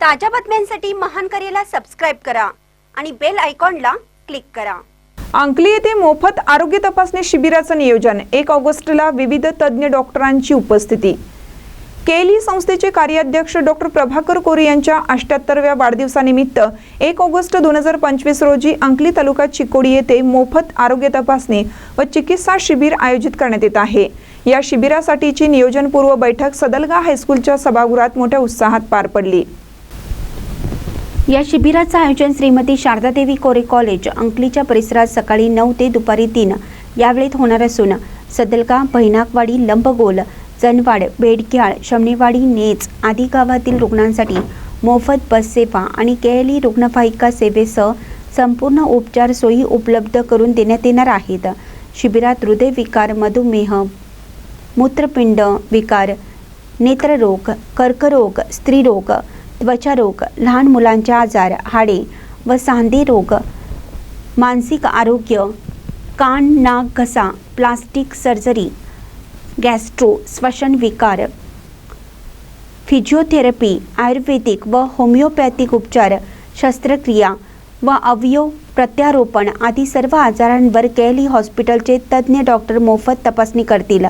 ताज्या बातम्यांसाठी महान करेला सबस्क्राईब करा आणि बेल आयकॉनला क्लिक करा. अंकली येथे मोफत आरोग्य तपासणी शिबिराचं नियोजन. एक ऑगस्टला विविध तज्ज्ञ डॉक्टरांची उपस्थिती. केली संस्थेचे कार्याध्यक्ष डॉक्टर प्रभाकर कोरे यांच्या अष्ट्याहत्तरव्या वाढदिवसानिमित्त एक ऑगस्ट दोन हजार पंचवीस रोजी अंकली तालुका चिकोडी येथे मोफत आरोग्य तपासणी व चिकित्सा शिबिर आयोजित करण्यात येत आहे. या शिबिरासाठीची नियोजनपूर्व बैठक सदलगा हायस्कूलच्या सभागृहात मोठ्या उत्साहात पार पडली. या शिबिराचं आयोजन श्रीमती शारदादेवी कोरे कॉलेज अंकलीच्या परिसरात सकाळी नऊ ते दुपारी तीन. यावेळेत होणार असून सदलगा भैनाकवाडी लंबगोल जनवाड बेडक्याळ शमणेवाडी नेच आदी गावातील रुग्णांसाठी मोफत बस सेवा आणि केएलई रुग्णवाहिका सेवेसह संपूर्ण उपचार सोयी उपलब्ध करून देण्यात येणार आहेत. शिबिरात हृदयविकार मधुमेह मूत्रपिंड विकार नेत्ररोग कर्करोग स्त्रीरोग त्वचारोग लहान मुलांचे आजार हाडे व सांधे रोग मानसिक आरोग्य कान नाक घसा प्लास्टिक सर्जरी गॅस्ट्रो श्वसन विकार फिजिओथेरपी आयुर्वेदिक व होमिओपॅथिक उपचार शस्त्रक्रिया व अवयव प्रत्यारोपण आदी सर्व आजारांवर केली हॉस्पिटलचे तज्ज्ञ डॉक्टर मोफत तपासणी करतील.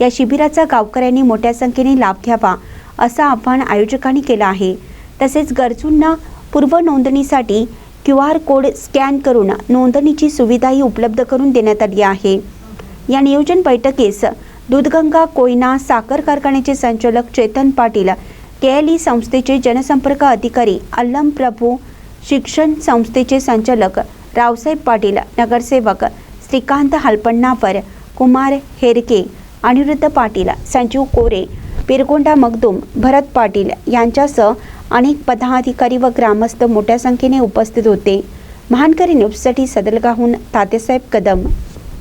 या शिबिराचा गावकऱ्यांनी मोठ्या संख्येने लाभ घ्यावा असं आवाहन आयोजकांनी केलं आहे. तसेच गरजूंना पूर्व नोंदणीसाठी क्यू आर कोड स्कॅन करून नोंदणीची सुविधाही उपलब्ध करून देण्यात आली आहे. या नियोजन बैठकीस दूधगंगा कोयना साखर कारखान्याचे संचालक चेतन पाटील केएलई संस्थेचे जनसंपर्क अधिकारी अल्लम प्रभू शिक्षण संस्थेचे संचालक रावसाहेब पाटील नगरसेवक श्रीकांत हलपण्णावर कुमार हेरके अनिरुद्ध पाटील संजीव कोरे पिरगोंडा मगदूम भरत पाटील यांच्यासह अनेक पदाधिकारी व ग्रामस्थ मोठ्या संख्येने उपस्थित होते. महानकरी न्यूजसाठी सदलगाहून तातेसाहेब कदम.